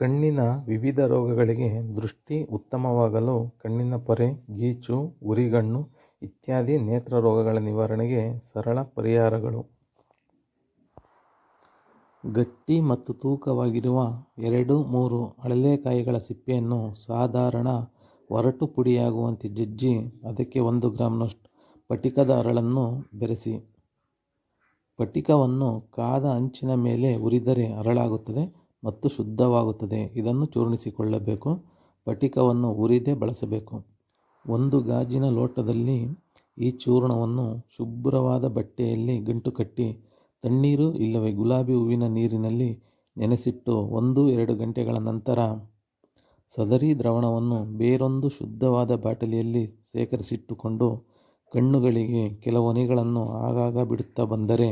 ಕಣ್ಣಿನ ವಿವಿಧ ರೋಗಗಳಿಗೆ ದೃಷ್ಟಿ ಉತ್ತಮವಾಗಲು ಕಣ್ಣಿನ ಪೊರೆ, ಗೀಚು, ಉರಿಗಣ್ಣು ಇತ್ಯಾದಿ ನೇತ್ರ ರೋಗಗಳ ನಿವಾರಣೆಗೆ ಸರಳ ಪರಿಹಾರಗಳು. ಗಟ್ಟಿ ಮತ್ತು ತೂಕವಾಗಿರುವ ಎರಡು ಮೂರು ಅಳಲೆಕಾಯಿಗಳ ಸಿಪ್ಪೆಯನ್ನು ಸಾಧಾರಣ ಒರಟು ಪುಡಿಯಾಗುವಂತೆ ಜಜ್ಜಿ ಅದಕ್ಕೆ ಒಂದು ಗ್ರಾಂನಷ್ಟು ಪಟಿಕದ ಅರಳನ್ನು ಬೆರೆಸಿ. ಪಟಿಕವನ್ನು ಕಾದ ಅಂಚಿನ ಮೇಲೆ ಉರಿದರೆ ಹರಳಾಗುತ್ತದೆ ಮತ್ತು ಶುದ್ಧವಾಗುತ್ತದೆ. ಇದನ್ನು ಚೂರ್ಣಿಸಿಕೊಳ್ಳಬೇಕು. ಸ್ಫಟಿಕವನ್ನು ಹುರಿದೇ ಬಳಸಬೇಕು. ಒಂದು ಗಾಜಿನ ಲೋಟದಲ್ಲಿ ಈ ಚೂರ್ಣವನ್ನು ಶುಭ್ರವಾದ ಬಟ್ಟೆಯಲ್ಲಿ ಗಂಟು ಕಟ್ಟಿ, ತಣ್ಣೀರು ಇಲ್ಲವೇ ಗುಲಾಬಿ ಹೂವಿನ ನೀರಿನಲ್ಲಿ ನೆನೆಸಿಟ್ಟು ಒಂದು ಎರಡು ಗಂಟೆಗಳ ನಂತರ ಸದರಿ ದ್ರವಣವನ್ನು ಬೇರೊಂದು ಶುದ್ಧವಾದ ಬಾಟಲಿಯಲ್ಲಿ ಶೇಖರಿಸಿಟ್ಟುಕೊಂಡು ಕಣ್ಣುಗಳಿಗೆ ಕೆಲವು ಹನಿಗಳನ್ನು ಆಗಾಗ ಬಿಡುತ್ತಾ ಬಂದರೆ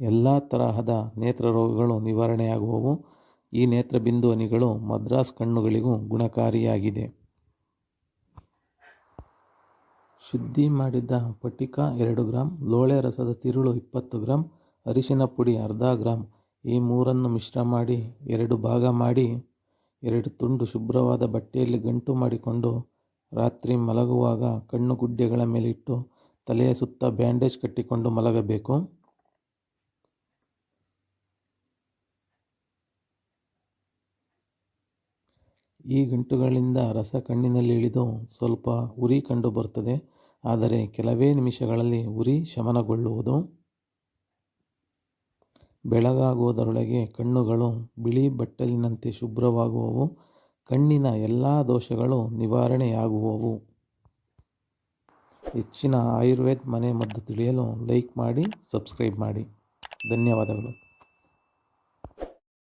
ಎಲ್ಲ ತರಹದ ನೇತ್ರ ರೋಗಗಳು ನಿವಾರಣೆಯಾಗುವವು. ಈ ನೇತ್ರಬಿಂದು ಹನಿಗಳು ಮದ್ರಾಸ್ ಕಣ್ಣುಗಳಿಗೂ ಗುಣಕಾರಿಯಾಗಿದೆ. ಶುದ್ಧಿ ಮಾಡಿದ ಪಟಿಕಾ ಎರಡು ಗ್ರಾಂ, ಲೋಳೆ ರಸದ ತಿರುಳು ಇಪ್ಪತ್ತು ಗ್ರಾಂ, ಅರಿಶಿನ ಪುಡಿ ಅರ್ಧ ಗ್ರಾಂ. ಈ ಮೂರನ್ನು ಮಿಶ್ರ ಮಾಡಿ ಎರಡು ಭಾಗ ಮಾಡಿ ಎರಡು ತುಂಡು ಶುಭ್ರವಾದ ಬಟ್ಟೆಯಲ್ಲಿ ಗಂಟು ಮಾಡಿಕೊಂಡು ರಾತ್ರಿ ಮಲಗುವಾಗ ಕಣ್ಣು ಗುಡ್ಡೆಗಳ ಮೇಲಿಟ್ಟು ತಲೆಯ ಸುತ್ತ ಬ್ಯಾಂಡೇಜ್ ಕಟ್ಟಿಕೊಂಡು ಮಲಗಬೇಕು. ಈ ಗಂಟುಗಳಿಂದ ರಸ ಕಣ್ಣಿನಲ್ಲಿ ಇಳಿದು ಸ್ವಲ್ಪ ಉರಿ ಕಂಡು ಬರ್ತದೆ ಆದರೆ ಕೆಲವೇ ನಿಮಿಷಗಳಲ್ಲಿ ಉರಿ ಶಮನಗೊಳ್ಳುವುದು. ಬೆಳಗಾಗುವುದರೊಳಗೆ ಕಣ್ಣುಗಳು ಬಿಳಿ ಬಟ್ಟಲಿನಂತೆ ಶುಭ್ರವಾಗುವವು. ಕಣ್ಣಿನ ಎಲ್ಲ ದೋಷಗಳು ನಿವಾರಣೆಯಾಗುವವು. ಹೆಚ್ಚಿನ ಆಯುರ್ವೇದ ಮನೆಮದ್ದು ತಿಳಿಯಲು ಲೈಕ್ ಮಾಡಿ, ಸಬ್ಸ್ಕ್ರೈಬ್ ಮಾಡಿ. ಧನ್ಯವಾದಗಳು.